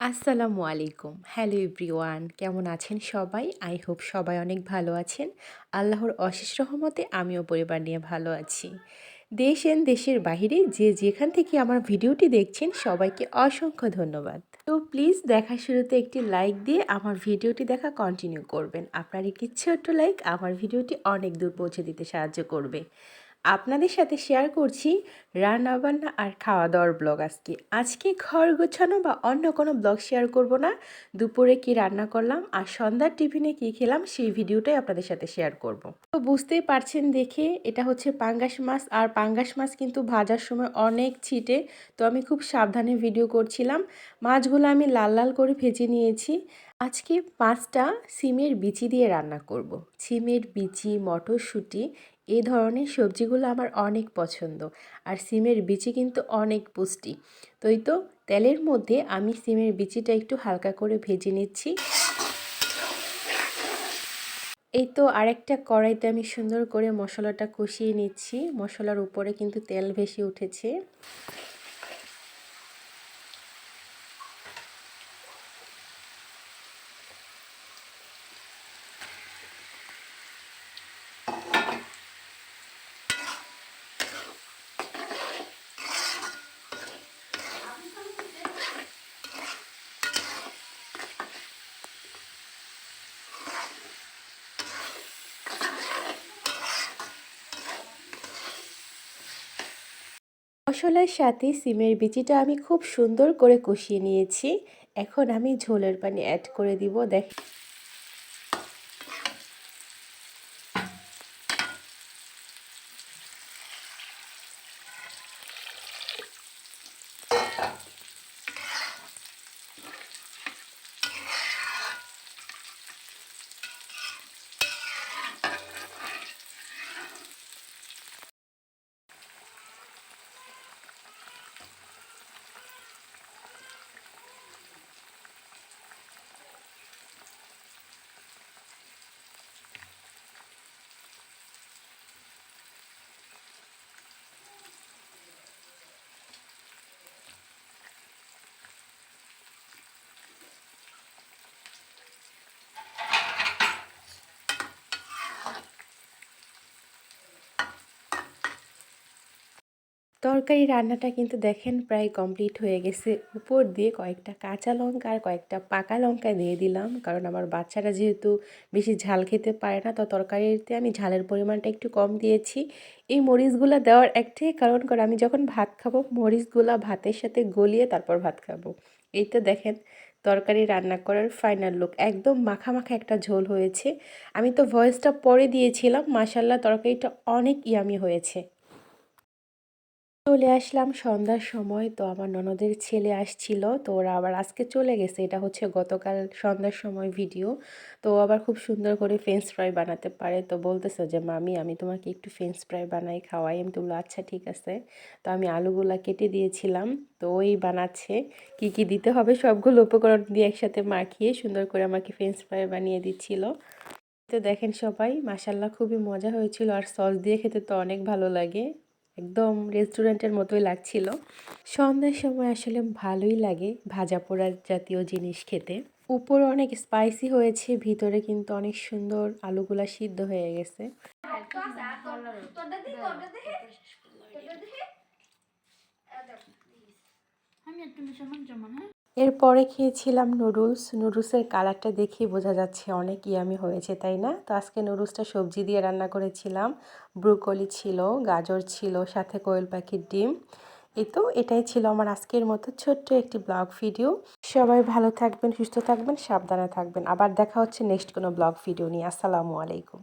আসসালামু আলাইকুম। Hello everyone কেমন আছেন সবাই? আই হোপ সবাই অনেক ভালো আছেন। আল্লাহর অশেষ রহমতে আমিও পরিবার নিয়ে ভালো আছি। দেশ এন দেশের বাহিরে যে যেখান থেকে আমার ভিডিওটি দেখছেন, সবাইকে অসংখ্য ধন্যবাদ। তো প্লিজ দেখা শুরুতে একটি লাইক দিয়ে আমার ভিডিওটি দেখা কন্টিনিউ করবেন। আপনার একটি ছোট্ট লাইক আমার ভিডিওটি অনেক দূর পৌঁছে দিতে সাহায্য করবে। আপনাদের সাথে শেয়ার করছি রান্নাবান্না আর খাওয়া দাওয়ার ব্লগ আজকে। আজকে ঘর গোছানো বা অন্য কোনো ব্লগ শেয়ার করব না। দুপুরে কি রান্না করলাম আর সন্ধ্যার টিফিনে কি খেলাম সেই ভিডিওটাই আপনাদের সাথে শেয়ার করব। তো বুঝতেই পারছেন দেখে এটা হচ্ছে পাঙ্গাস মাছ আর পাঙ্গাস মাছ কিন্তু ভাজার সময় অনেক ছিটে, তো আমি খুব সাবধানে ভিডিও করছিলাম। মাছগুলো আমি লাল লাল করে ভেজে নিয়েছি। আজকে পাঁচটা সিমের বিচি দিয়ে রান্না করব। সিমের বিচি, মটরশুঁটি এই ধরনের সবজিগুলো আমার অনেক পছন্দ। আর সিমের বিচি কিন্তু অনেক পুষ্টি। তো এই তো, তেলের মধ্যে আমি সিমের বিচিটা একটু হালকা করে ভেজে নিচ্ছি। এই তো আরেকটা কড়াইতে আমি সুন্দর করে মশলাটা কষিয়ে নিচ্ছি। মশলার উপরে কিন্তু তেল ভেসে উঠেছে। মশলার সাথে সিমের বিচিটা আমি খুব সুন্দর করে কষিয়ে নিয়েছি। এখন আমি ঝোলের পানি অ্যাড করে দিব, দেখ তরকারি রান্নাটা কিন্তু দেখেন প্রায় কমপ্লিট হয়ে গেছে। উপর দিয়ে কয়েকটা কাঁচা লঙ্কা আর কয়েকটা পাকা লঙ্কা দিয়ে দিলাম। কারণ আমার বাচ্চারা যেহেতু বেশি ঝাল খেতে পারে না, তো তরকারিতে আমি ঝালের পরিমাণটা একটু কম দিয়েছি। এই মরিচগুলো দেওয়ার একটাই কারণ কারণ আমি যখন ভাত খাব, মরিচগুলো ভাতের সাথে গলিয়ে তারপর ভাত খাব। এই তো দেখেন তরকারি রান্না করার ফাইনাল লুক একদম মাখা মাখা একটা ঝোল হয়েছে। আমি তো ভয়েসটা পরে দিয়েছিলাম। মাসাল্লাহ তরকারিটা অনেক ইয়ামি হয়েছে। চলে আসলাম সন্ধ্যার সময়। তো আমার ননদের ছেলে আসছিল, তো ওরা আবার আজকে চলে গেছে। এটা হচ্ছে গতকাল সন্ধ্যার সময় ভিডিও তো আবার খুব সুন্দর করে ফ্রেঞ্চ ফ্রাই বানাতে পারে। তো বলতেছে যে, মামি, আমি তোমাকে একটু ফ্রেঞ্চ ফ্রাই বানাই, খাওয়াই। আমি তো আচ্ছা ঠিক আছে। তো আমি আলুগুলা কেটে দিয়েছিলাম। তো ওই বানাচ্ছে। কি কি দিতে হবে সবগুলো উপকরণ দিয়ে একসাথে মাখিয়ে সুন্দর করে আমাকে ফ্রেঞ্চ ফ্রাই বানিয়ে দিচ্ছিল। তো দেখেন সবাই মাসাল্লাহ খুবই মজা হয়েছিল। আর সস দিয়ে খেতে তো অনেক ভালো লাগে। একদম রেস্টুরেন্টের মতোই লাগছিল। সন্ধ্যার সময় আসলে ভালোই লাগে ভাজা পোড়ার জাতীয় জিনিস খেতে। উপরে অনেক স্পাইসি হয়েছে, ভিতরে কিন্তু অনেক সুন্দর আলুগুলা সিদ্ধ হয়ে গেছে। এরপরে খেয়েছিলাম নুডলস। নুডলসের কালারটা দেখেই বোঝা যাচ্ছে অনেক ইয়ামি হয়েছে, তাই না? তো আজকে নুডলসটা সবজি দিয়ে রান্না করেছিলাম। ব্রুকলি ছিল, গাজর ছিল, সাথে কোয়েল পাখির ডিম। এই তো, এটাই ছিল আমার আজকের মতো ছোট্ট একটি ব্লগ ভিডিও। সবাই ভালো থাকবেন, সুস্থ থাকবেন, সাবধানে থাকবেন। আবার দেখা হচ্ছে নেক্সট কোনো ব্লগ ভিডিও নিয়ে। আসসালামু আলাইকুম।